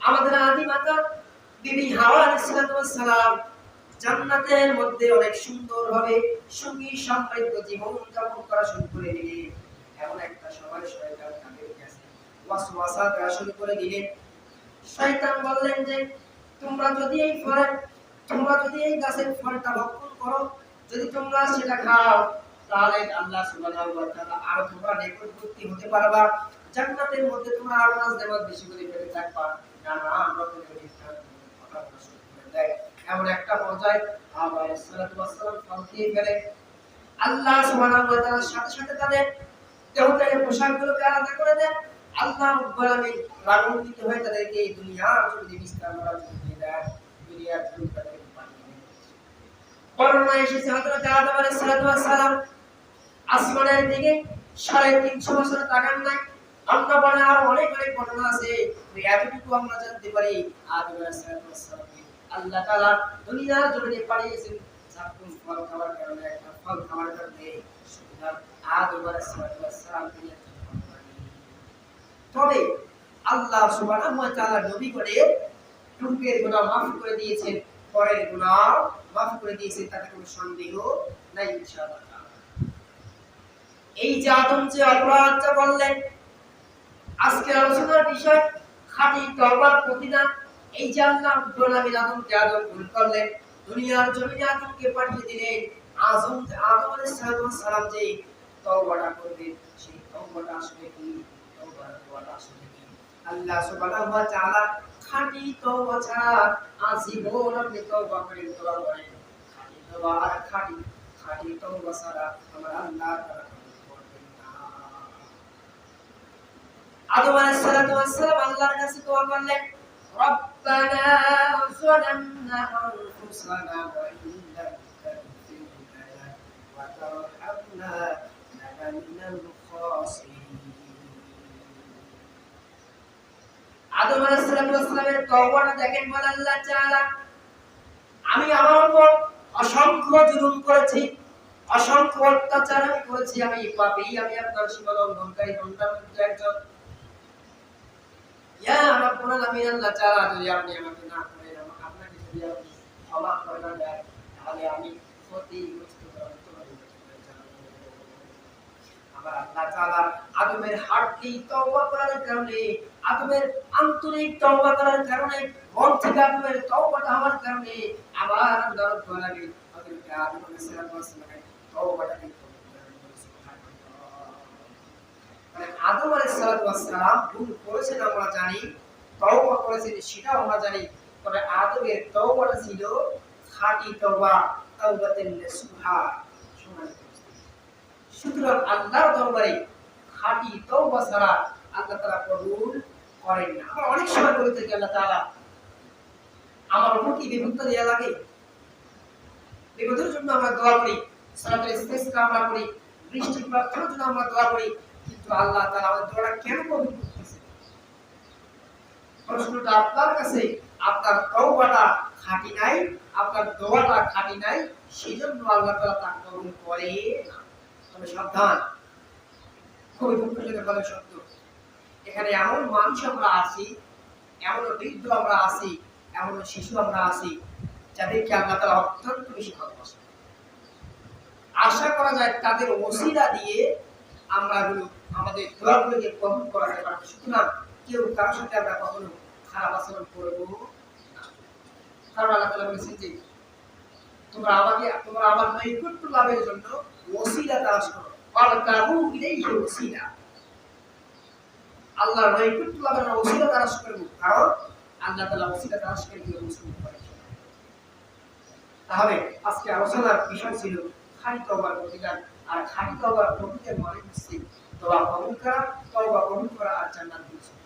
আমাদের আদি মাতা বিবি হাওয়া জান্নাতের মধ্যে অনেক সুন্দরভাবে সুখী সমৃদ্ধ জীবন যাপন করা শুরু করে দিলেন। এমন একটা সময় শয়তান ফলটা ভক্ষণ করো, যদি তোমরা সেটা খাও, তাহলে আল্লাহ আরও তোমরা নিকটবর্তী হতে পারবা। জান্নাতের মধ্যে তোমরা আরও নাজ নেমাজ বেশি করে পেতে থাকবা বলা শুরু করে দেয়। এমন একটা পর্যায়ে আবার সালাতু ওয়াসসালাম ফল খেয়ে ফেলে। আল্লাহ সুবহানাহু ওয়া তাআলার সাথে সাথে তাদের দেহ থেকে পোশাকগুলোকে আলাদা করে দেন আল্লাহ রাব্বুল আলামিন রাগান্বিত হয়ে তাদেরকে এই দুনিয়ার জমিনে বিস্তার করার জন্য দিয়ে দেন দুনিয়ার জমিনে তাদেরকে পাঠিয়ে দেন বর্ণনা এসেছে হযরত আদম আলাইহিস ওয়াসসালাম আসমানের দিকে সাড়ে তিনশো বছর তাকান নাই। বলে আরও অনেক অনেক ঘটনা আছে। এতটুকু আমরা জানতে পারি। আল্লাহ তাআলা দুনিয়ার জমিনে পাঠিয়েছেন। ফল খাওয়ার কারণে একটা ফল খাওয়ার কারণে তবে আল্লাহ সুবহানাহু ওয়া তাআলা নবী করে গুনাহ করে দিয়েছেন। পরের গুনাহ মাফ করে দিয়েছেন, তাতে কোনো সন্দেহ নাই ইনশাআল্লাহ এই যে আদম যে অপরাধটা বললেন আজকের আলোচনার বিষয় খাঁটি তওবার প্রতিদান। এই যে আল্লাহ আলামিন আদমকে আদম ভুল করলেন দুনিয়ার জমিনে আদমকে পাঠিয়ে দিলেন আজম আদম আলাইহিস সালাম যে তওবাটা করবেন সেই তওবাটা আসলে কি? তওবার দোয়াটা আসলে কি? আল্লাহ সুবহানাহু ওয়া তাআলা খাঁটি তওবা ছাড়া আজীবন আপনি তওবা করেন, দোয়া করেন। খাঁটি তওবা আর খাঁটি খাঁটি তওবা ছাড়া আমার আল্লাহ তাআলা কবুল করবেন না আদম আলাইহিসসালাম আল্লাহর কাছে দোয়া করলেন, রব্বানা যালামনা আনফুসানা ওয়া ইন লাম দেখেন আমি আমার উপর অসংখ্য জুলুম করেছি, অসংখ্য অত্যাচার আমি করেছি। আমি পাপেই আমি আপনার সীমা লঙ্ঘনকারী দণ্ডামী একজন ইয়া রাব্বুল আলামিন আল্লাহ তাআলা আদমের তওবা করার আদমের আন্তরিক তওবা করার কারণে মন থেকে আদমের তওবাটা হওয়ার কারণে করে নিলেন। সুবহানাল্লাহ। মানে আদম আলাইহিস সালাতু ওয়াস করেছেন আমরা জানি, তওবা করেছেন সেটাও আমরা জানি। তবে আদমের তওবাটা ছিল খাঁটি তওবা তাওবাতুন নসুহা। সুতরাং আল্লাহর দরবারে খাঁটি তওবা ছাড়া আল্লাহ তাআলা কবুল করেন না। আমরা অনেক সময় বলে থাকি আল্লাহ তাআলা, আমার উপর কি বিপদ দেয়া লাগে? বিপদের জন্য আমরা দোয়া করি, সালাতের ইস্তেসকা আমরা করি বৃষ্টি প্রার্থনার জন্য আমরা দোয়া করি কিন্তু আল্লাহ তাআলা আমাদের দোয়াটা কেন কবুল করতেছে? প্রশ্নটা আপনার কাছে, আপনার তওবাটা খাঁটি নাই, আপনার দোয়াটা খাঁটি নাই, সেজন্য আল্লাহ তাআলা তা কবুল করে না। তবে সাবধান, খুবই দুঃখজনক ভাবে সত্য এখানে এমন মানুষ আমরা আছি এমন বৃদ্ধ আমরা আছি এমন শিশু আমরা আছি, যাদেরকে আল্লাহ তাআলা অত্যন্ত বেশি ভালোবাসেন। আশা করা যায় তাদের ওসিলা দিয়ে আমরা গুলো আমাদের কবুল করা যায় পারব সুতরাং কেউ কারোর সাথে আমরা কখনো খারাপ আচরণ করব কারণ আল্লাহ তাআলা বলেছেন যে, তোমরা আমাকে, তোমরা আমার নৈকট্য লাভের জন্য ওসিলা করো। তালাশ করে করে তাহলে আজকে আলোচনার বিষয় ছিল খালি তওবার প্রতিদান আর খালি তওবার প্রতিদান মানে হচ্ছে তওবা কবুল করা তওবা কবুল করা আর জান্নাত দিয়েছে